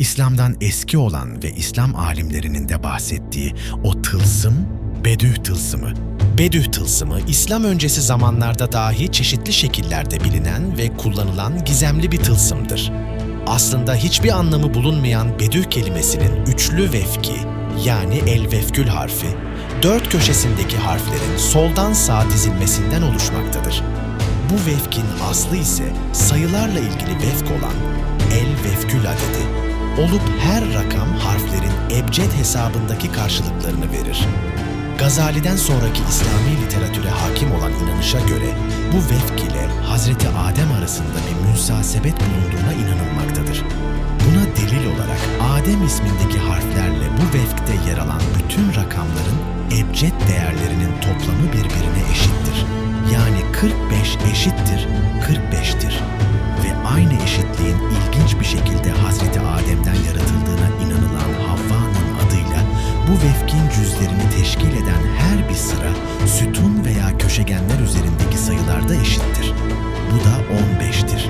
İslam'dan eski olan ve İslam alimlerinin de bahsettiği o tılsım, Bedüh tılsımı. Bedüh tılsımı, İslam öncesi zamanlarda dahi çeşitli şekillerde bilinen ve kullanılan gizemli bir tılsımdır. Aslında hiçbir anlamı bulunmayan Bedüh kelimesinin üçlü vefki, yani el vefkül harfi, dört köşesindeki harflerin soldan sağa dizilmesinden oluşmaktadır. Bu vefkin aslı ise sayılarla ilgili vefk olan el vefkül adedi olup her rakam harflerin ebced hesabındaki karşılıklarını verir. Gazali'den sonraki İslami literatüre hakim olan inanışa göre bu vefk ile Hazreti Adem arasında bir münsasebet bulunduğuna inanılmaktadır. Buna delil olarak Adem ismindeki harflerle bu vefkte yer alan bütün rakamların ebced değerlerinin toplamı birbirine eşittir. Yani 45 eşittir 45'tir. Ve aynı eşitliğin ilginç bir şekilde Hazreti cüzlerini teşkil eden her bir sıra sütun veya köşegenler üzerindeki sayılarda eşittir. Bu da 15'tir.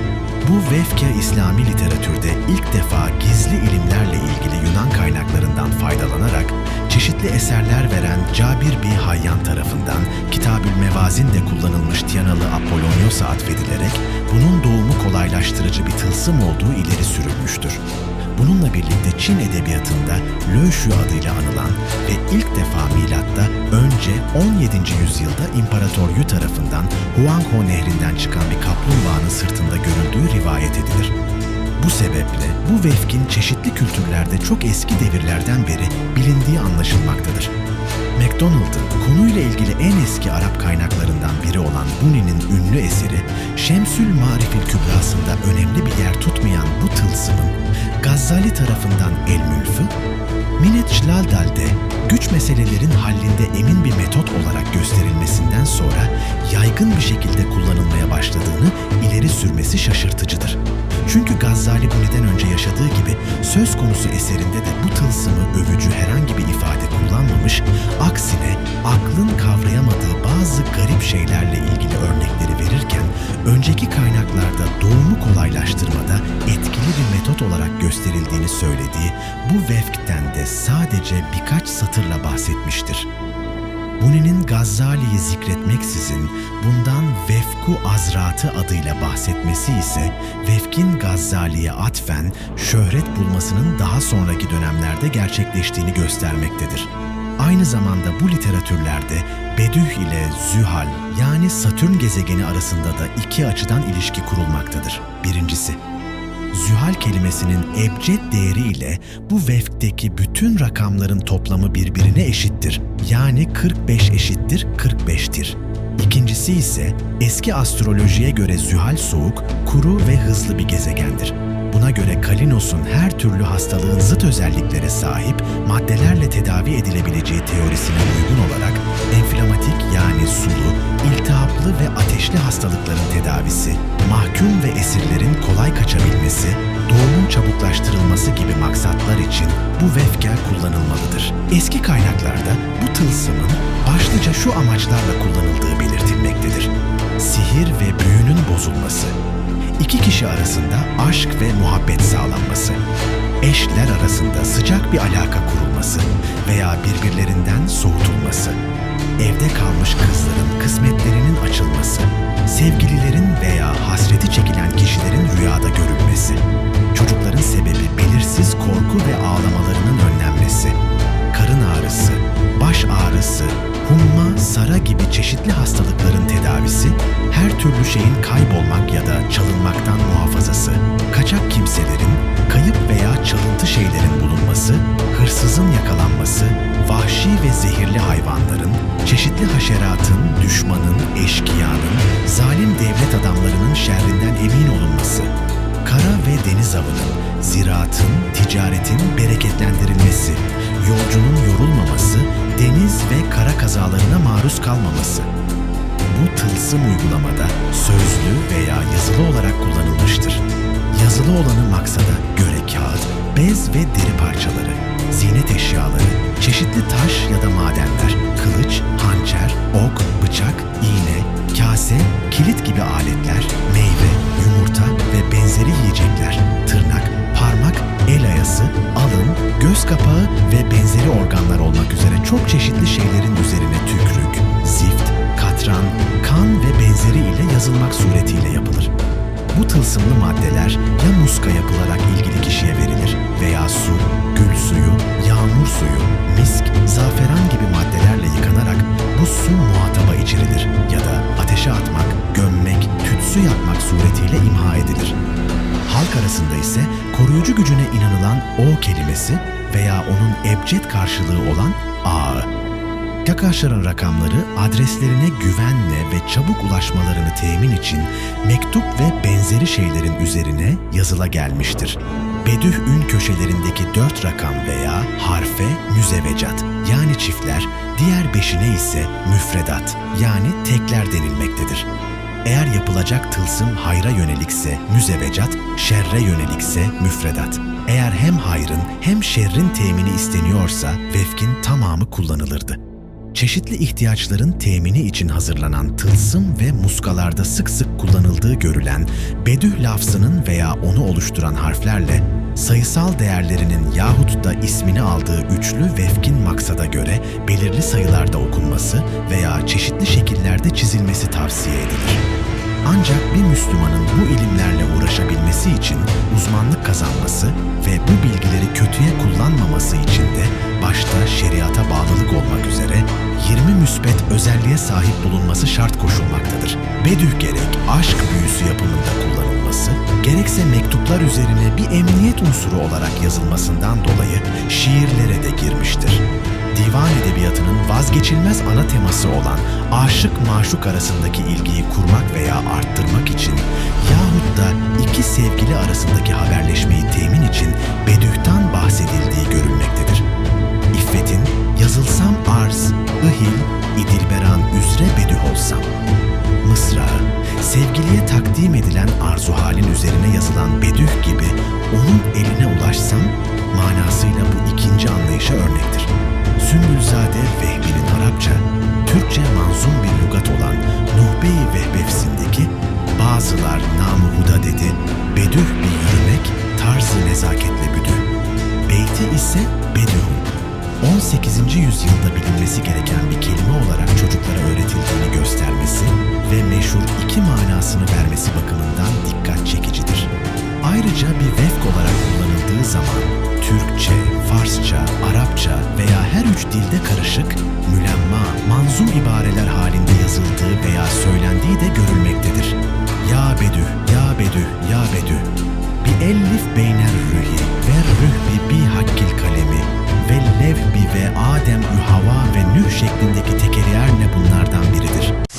Bu vefke İslami literatürde ilk defa gizli ilimlerle ilgili Yunan kaynaklarından faydalanarak çeşitli eserler veren Cabir bin Hayyan tarafından Kitabül Mevazin'de kullanılmış Tiyanalı Apollonios'a atfedilerek bunun doğumu kolaylaştırıcı bir tılsım olduğu ileri sürülmüştür. Bununla birlikte Çin edebiyatında Löşü adıyla anılan ve ilk defa milatta önce 17. yüzyılda İmparator Yu tarafından Huangho nehrinden çıkan bir kaplumbağanın sırtında görüldüğü rivayet edilir. Bu sebeple bu vefkin çeşitli kültürlerde çok eski devirlerden beri bilindiği anlaşılmaktadır. MacDonald'ın konuyla ilgili en eski Arap kaynaklarından biri olan Buni'nin ünlü eseri Şemsül Marifil Kübrası'nda önemli bir yer tutmayan bu tılsımın Gazzali tarafından El Mülfü, Minet Şlaldal'de güç meselelerin hallində emin bir metot olarak gösterilmesinden sonra yaygın bir şekilde kullanılmaya başladığını ileri sürmesi şaşırtıcıdır. Çünkü Gazzali Buni'den önce yaşadığı gibi söz konusu eserinde de bu tılsımı övücü herhangi bir ifade kullanmamış, aksine aklın kavrayamadığı bazı garip şeylerle ilgili örnekleri verirken, önceki kaynaklarda doğumu kolaylaştırmada etkili bir metot olarak gösterildiğini söylediği bu vefkten de sadece birkaç satırla bahsetmiştir. Buni'nin Gazzali'yi zikretmeksizin bundan Vefku Azratı adıyla bahsetmesi ise Vefkin Gazzali'ye atfen şöhret bulmasının daha sonraki dönemlerde gerçekleştiğini göstermektedir. Aynı zamanda bu literatürlerde Bedüh ile Zühal yani Satürn gezegeni arasında da iki açıdan ilişki kurulmaktadır. Birincisi, Zühal kelimesinin ebced değeri ile bu vefkteki bütün rakamların toplamı birbirine eşittir. Yani 45 eşittir 45'tir. İkincisi ise eski astrolojiye göre Zühal soğuk, kuru ve hızlı bir gezegendir. Buna göre Kalinos'un her türlü hastalığın zıt özelliklere sahip maddelerle tedavi edilebileceği teorisine uygun olarak enflamatik yani sulu, iltihaplı ve ateşli hastalıkların tedavisi, mahkum ve esirlerin kolay kaçabilmesi, doğumun çabuklaştırılması gibi maksatlar için bu vefker kullanılmalıdır. Eski kaynaklarda bu tılsımın başlıca şu amaçlarla kullanıldığı belirtilmektedir. Sihir ve büyünün bozulması, iki kişi arasında aşk ve muhabbet sağlanması, eşler arasında sıcak bir alaka kurulması veya birbirlerinden soğutulması, evde kalmış kızların kısmetlerinin açılması, sevgililerin veya hasreti çekilen kişilerin rüyada görülmesi, çocukların sebebi belirsiz korku ve ağlamalarının önlenmesi, sara gibi çeşitli hastalıkların tedavisi, her türlü şeyin kaybolmak ya da çalınmaktan muhafazası, kaçak kimselerin, kayıp veya çalıntı şeylerin bulunması, hırsızın yakalanması, vahşi ve zehirli hayvanların, çeşitli haşeratın, düşmanın, eşkıyanın, zalim devlet adamlarının şerrinden emin olunması, kara ve deniz avının, ziraatın, ticaretin bereketlendirilmesi, yolcunun kazalarına maruz kalmaması. Bu tılsım uygulamada sözlü veya yazılı olarak kullanılmıştır. Yazılı olanı maksada göre kağıt, bez ve deri parçaları, ziynet eşyaları, çeşitli taş ya da madenler, kılıç, hançer, ok, bıçak, iğne, kase, kilit gibi aletler, meyve, yumurta ve benzeri yiyecekler, tırnak, el ayası, alın, göz kapağı ve benzeri organlar olmak üzere çok çeşitli şeylerin üzerine tükrük, zift, katran, kan ve benzeri ile yazılmak suretiyle yapılır. Bu tılsımlı maddeler ya muska yapılarak ilgili kişiye verilir veya su, gül suyu, yağmur suyu, misk, zaferan gibi maddelerle yıkanarak bu su muhataba içirilir ya da ateşe atmak, gömmek, tütsü yapmak suretiyle imha edilir. Halk arasında ise koruyucu gücüne inanılan O kelimesi veya onun ebced karşılığı olan A. Gakaşların rakamları adreslerine güvenle ve çabuk ulaşmalarını temin için mektup ve benzeri şeylerin üzerine yazıla gelmiştir. Bedüh ün köşelerindeki dört rakam veya harfe müzevecat yani çiftler, diğer beşine ise müfredat yani tekler denilmektedir. Eğer yapılacak tılsım hayra yönelikse müzevecat, şerre yönelikse müfredat. Eğer hem hayrın hem şerrin temini isteniyorsa vefkin tamamı kullanılırdı. Çeşitli ihtiyaçların temini için hazırlanan tılsım ve muskalarda sık sık kullanıldığı görülen bedüh lafzının veya onu oluşturan harflerle sayısal değerlerinin yahut da ismini aldığı üçlü vefkin maksada göre belirli sayılarda okunması veya çeşitli şekillerde çizilmesi tavsiye edilir. Ancak bir Müslümanın bu ilimlerle uğraşabilmesi için uzmanlık kazanması ve bu bilgileri kötüye kullanmaması için de başta şeriata bağlılık olmak üzere 20 müsbet özelliğe sahip bulunması şart koşulmaktadır. Bedüh gerek aşk büyüsü yapımında kullanılması, gerekse mektuplar üzerine bir emniyet unsuru olarak yazılmasından dolayı şiirlere de girmiştir divan edebiyatının vazgeçilmez ana teması olan aşık maşuk arasındaki ilgiyi kurmak veya arttırmak için yahut da iki sevgili arasındaki haberleşmeyi temin için bedühtan bahsedildiği görülmektedir. İffetin yazılsam arz, ıhil, idilberan üzre bedüh olsam. Mısrağı, sevgiliye takdim edilen arzu halin üzerine yazılan bedüh gibi onun eline ulaşsam manasıyla bu ikinci anlayışa örnektir. Sümbülzade Vehbi'nin Arapça, Türkçe manzum bir lügat olan Nuhbe-i Vehbefsindeki bazılar namı huda dedi, bedüh bir yürümek, tarzı nezaketle büdü. Beyti ise bedühün. 18. yüzyılda bilinmesi gereken bir kelime olarak çocuklara öğretildiğini göstermesi ve meşhur iki manasını vermesi bakımından dikkat çekicidir. Ayrıca bir vefk olarak başladığı zaman Türkçe, Farsça, Arapça veya her üç dilde karışık, mülemma, manzum ibareler halinde yazıldığı veya söylendiği de görülmektedir. Ya bedü, ya bedü, ya bedü. Bi ellif beynel rühi ve rühbi bi hakkil kalemi ve lev levbi ve adem ühava ve nüh şeklindeki tekeriyer ne bunlardan biridir.